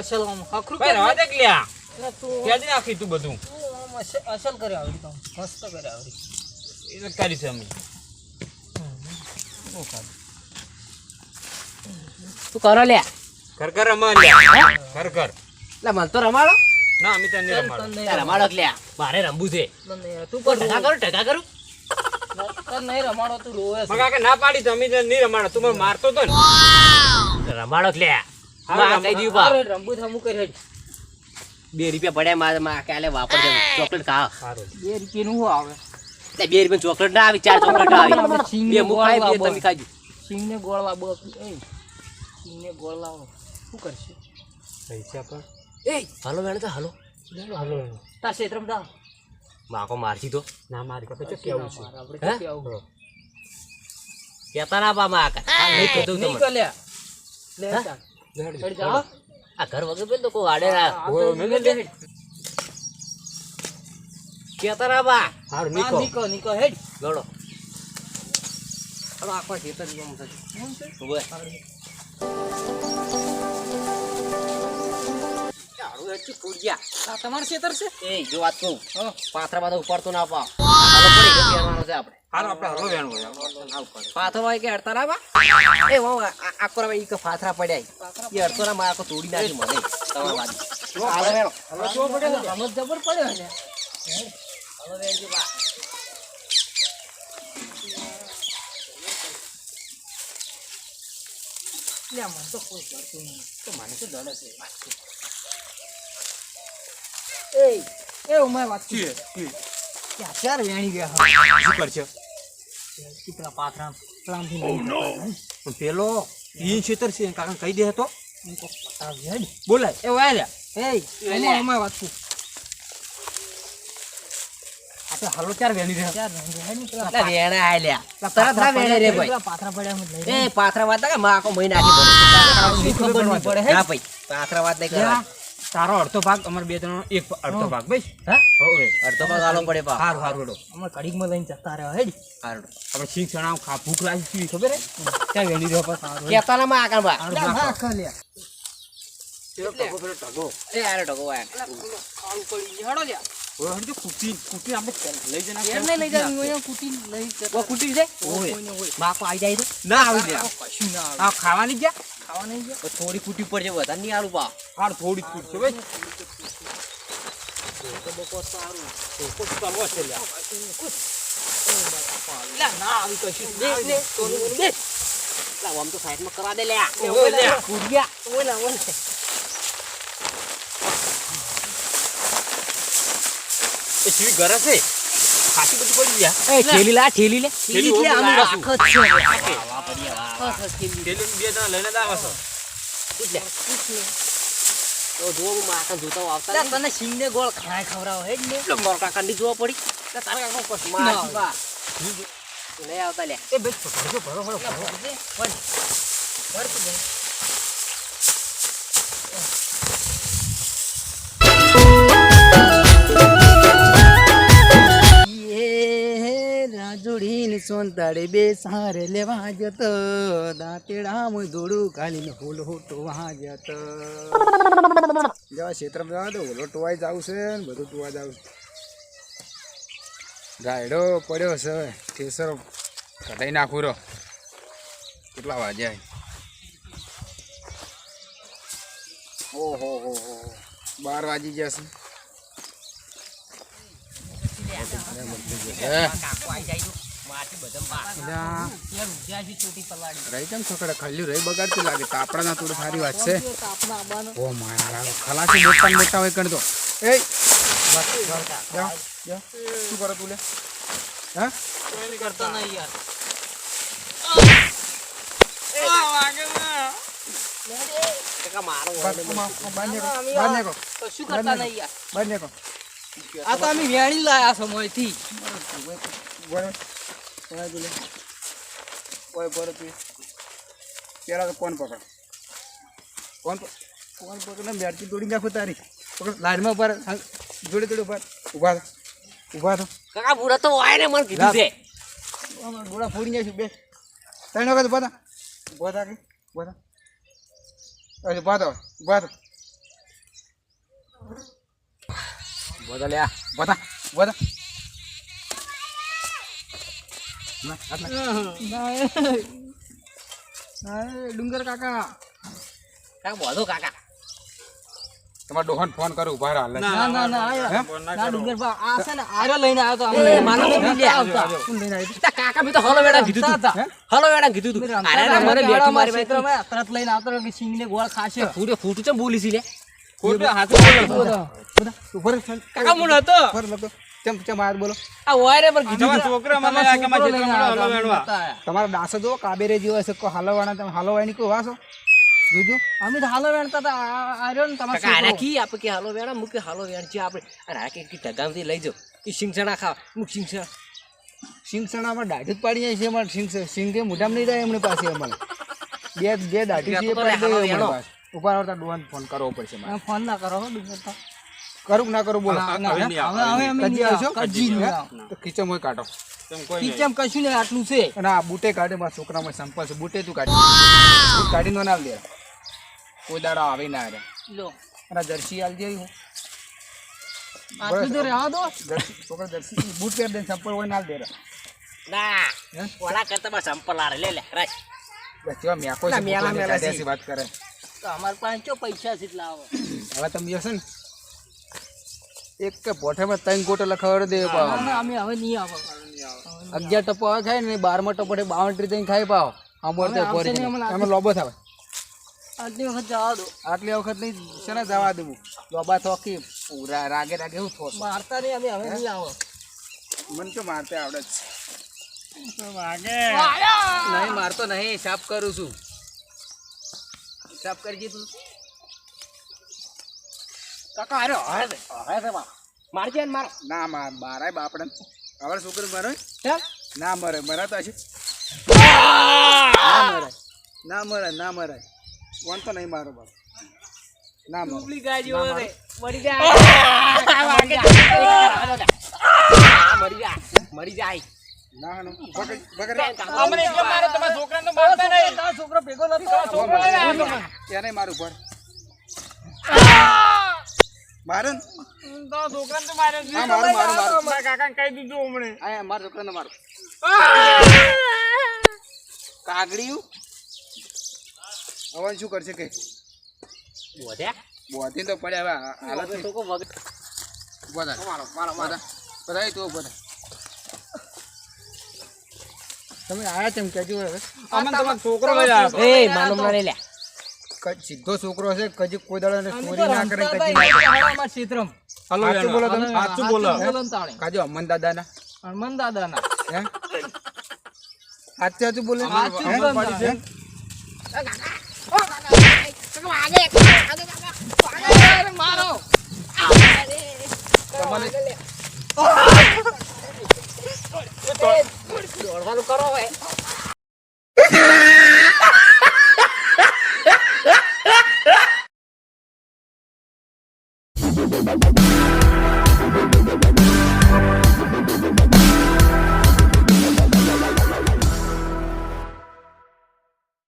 અસલ આમ હખરું ભાઈ રવા દે લ્યા એટલે નાખી તું બધું. તું આમ અસ- અસલ કરે આવડી તો. મસ્ત કરે આવડી. એ કરી છે અમે તું કરો લે. ઘર ઘર રમવા લ્યા. ઘર ઘર. એટલે મને તો રમાડો. ના અમે તને રમાડો તન નહીં લે, રમાડો. કે મારે રમવું છે. તું કર ટકા કરું ટકા કરું? નહીં રમાડો તું રોવે ના પાડી તો નહીં રમાડો. તું મારતો તો ને. રમાડો કે બા રૂપિયા પડ્યા મારે માં કાલે વાપરજો? ચોકલેટ ખા. બે રૂપિયા નું આવે? બે રૂપિયા ચોકલેટ ના આવી ચાર ચોકલેટ આવી. બે હું ખાઈ ગોળવા તમે ખાઈ સિંગને ગોળ લાવો એ સિંગને ગોળ લાવો શું કરશે? પૈસા પણ એ. હાલો મેડમ તો હાલો. હાલો હાલો તાર ક્ષેત્રમાં જા. માકો મારજી તો. ના મારી કાપે તો કેવું છે? આવું? કેતા ના બા માં નહીં કીધું નહીં કલ્યા. લે. આ ઘર વગર પેલું તો કોઈ. કેતા ના બા સારું હા, નીકો નીકો, નીકો, હેડ. હવે આખો ખેતર જેવું થતું. હેઠી ફૂટ્યા. આ તમારું ક્ષેત્ર છે? એ જો વાત કહું. હો. પાથરા બાથરા ઉપાડતો ના પા હાલો છે આપણે. હાલો હોય પાથરો કે અડતા બા એ કે પાથરા પડ્યા એ અડતો ના મારે આખો તોડી નાખી મને. તમારા બાજુ. હાલો. વેણો. હવે જોવો પડે ને. જબર પડ્યો ને. હાલો વેણજો બા. લે, મને તો કોઈ કરતું નહીં. તો મને તો ડર છે. એ એ ઉમાય વાત કરી. ક્યાં ચાર વેણી ગયા શું કરશે કેટલા પાથરા પ્લાનથી પણ પેલો ઈ છેતર છે કાકા કહી દે તો હું તો પતાવી હેડ. બોલાય. એ વાય એ ઉમાય ઉમાય વાત કરી. આપણે હાલો ચાર વેણી રહ્યા. ચાર વેણી ગયા. ને પેલા વેણા આય તરત ના વેણે રે ભાઈ? પાથરા પડ્યા એ વાત કે પડે. ખબર નહીં પડે, હે? ના ભાઈ પાથરા વાત નહીં કરવા તારો અડધો ભાગ અમાર બે ત્રણ એક અડધો ભાગ ભાઈ હા? હવે. અડધો ભાગ આલો પડે પા હારું હારું હેડો અમે ઘડીકમાં લઈને જતા રહ્યા હેડ. હારું. આપણે સિંગ સણાવ ખા ભૂખ લાગી છે ખબર હે? ક્યાં વેણી રહ્યો પણ સારું કેતા ના માં આગળ બા હા. ના, ખલ્યા. પેલો ટકો પેલો ટકો એ આરે ઢગો આ કાળું પડી જડો હેડો લ્યા. ઓય હરજો કુટી કુટી આપણે લઈ જઈને ઘેર લઈ જવાનું, અહીંયા કૂટીને લઈ ઓ કુટી છે? ઓય. માં કો આઈ જાય તો ના આવી ગયા. કશું ના આ ખાવાની ગયા? ખાવા નહીં ગયા? થોડી ફૂટી પડશે વધારે નહીં આલું પા હાર થોડી કૂટ છે ભાઈ. આમ ઘર છે? ખાસી બધી પડી ગયા. એ ઠેલી લા ઠેલી લે. ઠેલી છે. હું તને સિંગને ગોળ ખાય ખવડાવો ને. એટલે મોર કાકા ની જોવા પડી. તારા ના. બા લઈ આવતા લે. એ ભરો ભરો ભરો. ભરો ભર. ભર સોંતાડે બે સારે લેવા જતો દાંતેડા ધોળું ખાલી હોલ ફૂલ હોટવા જતો જવા ક્ષેત્રમાં જવા દો ઓલો ટોવાઈ જાવ છે ને બધું ટોવા જાવ. રાયડો પડ્યો છે ઠેસર કઢાઈ નાખું રો કેટલા વાગ્યા ઓહો હો હો બાર વાગી ગયા છે. રહી કેમ છોકરા ખલ્યું રહી બગાડતી લાગે. તાપડાના થોડું સારી વાત છે. ઓ મારા ખલાસી મોટા મોટા હોય કણતો એ જાઓ, જાઓ. શું કરો તું લે? હા? કરતા નહીં યાર. કાકા મારો બહાર બહાર નીકળો બહાર નીકળો. કશું કરતા નહીં યાર? બહાર નીકળો. આ તો અમે વેણી લાયા સમયથી. બોલો ઓય બોલે ઓય બોલો તું પેલા તો કોણ પકડ? કોણ કોણ પકડ મેરથી દોડી નાખો તારી. પકડ લાઈનમાં ઉપર હાલ, જોડે જોડે ઉપર ઊભા ઊભા ઊભા થો કાકા બુડા તો વાય ને મને કીધું છે. આમાં ફોડી જાય નાખ્યું બે. ત્રણ વખત ઊભા થા. ઊભા થા કે? ઊભા થા. અરે ઊભા થો ઊભા થો. બધા લ્યા. બધા બધા ડુંગર કાકા. કાકા બોધો કાકા. તમારા ડોહન ફોન કરો ઊભા રહો ના ના ના ના ડુંગર બા આ છે ને આર્યો લઈને આવ્યો તો અમે. માનો તો નહીં આવતા. લઈને આવ્યો? તા કાકા બી તો હલો વેડા કીધું તું. હલો વેડા કીધું તું. અરે ના, મને રમતા બેઠી મારી ભાઈ તમે તરત લઈને આવતો કે સિંગ ને ગોળ ખાશે. ફૂટે ફૂટ ચમ બોલી સી લે. ખોટું હાથ બોલો. કાકા મુન હતો ઊભા રહો ચમ ચમ આ બોલો? આ વાયરે પર કીધું તમારા છોકરા મને આ કે માજે હલો વેણવા. તમારા દાસ જો કાબેરે જેવો છે કો હાલવાના તમે હાલો વાણી કો વાસો? જોજો. અમે તો હાલો વેણતા હતા આર્યો ને તમારા કાકા. કી આપે કે હાલો વેણા મુકે હાલો વેણ છે આપણે. અને આ કે કે ઢગામથી લઈ જાઓ. એ સિંગસણા ખા મુક સિંગસણા સિંગસણામાં દાઢી જ પાડી જાય છે અમારે. સિંગ સિંગે મોઢામાં નહીં રહે એમની પાસે અમારે. બે બે દાઢી છે પાડી દે રહો તાર ડોહાને ફોન કરવો પડશે મારે. ફોન ના કરો હો તો. કરું કે ના કરું બોલો. ના, ના, હવે અમે કજી આવશો? કજી. તો ખીચમ હોય કાઢો. કિચન કશું નહીં આટલું છે. અને આ બુટે કાઢે મારા છોકરામાં સંપલ છે. બુટે તું કાઢી. કાઢી કાઢીને ના દે. કોઈ દાડો આવે ના આવે લો. અને જર્સી આલ દે હું. આટલું તો રહેવા દો. છોકરા જર્સી બૂટ પહેર દે સંપલ હોય ના દે ના. ઓલા કરતા બસ સંપલ આરે લે લે રાખ. બસ જેવા મેકો છે મેલા મેલા વાત કરે. તો અમારે પાસે ચો પૈસા છે એટલા આવે. હવે તમે જશો ને. એક કે પોઠામાં ત્રણ ગોટો લખાવડે દે પાવ અમે હવે નહીં આવો અગિયાર ટપો આવે ખાય ને બારમાં ટપો બાઉન્ડ્રી થઈને ખાઈ પાવ. આવશે નહીં, લોબો થાવ. આટલી વખત જવા દો. આટલી વખત નહીં છે ને જવા દેવું લોબા થોકી પૂરા રાગે રાગે હું થોક મારતા નહીં અમે હવે નહીં આવો. મને તો મારતે આવડે જ વાગે. નહીં મારતો નહીં સાફ કરું છું. સાફ કરજે તું. કાકા અરે હવે છે, હવે છે બા. મારજે ને મારો. ના માર મારાય બાપડે. હવે છોકરો મરે ના મરે મરા તો છે ના મરે ના મરે ના મરે કોણ તો નહીં મારો બાપ. ના મરે. ડુબલી ગાજો રે મરી. જાય. વાગે. મરી જાય. મરી જાય. મારે મારતા છોકરો ભેગો નતો એને મારું પર મારે ને? છોકરાને તો મારે હા મારું મારું મારું મારા. કાકાને કહી દીધું હમણે. આ મારા છોકરાને મારું. કાગડિયું હવે શું કરશે કે? બોધ્યા? બોધી તો પડે હવે હાલત તો કો વગ બધા મારો મારો બધા બધા તું બધા તમે આયા તેમ કહેજો હવે. અમને તમારો છોકરો એ માનો મને લે ક- સીધો છોકરો છે કજી કોઈ દાડો ચોરી ના કરે કજી સાચું બોલો તમે સાચું બોલો કાજો અમન દાદાના અમન દાદાના હે સાચું સાચું બોલે સાચું બોલે છે મારો તમારે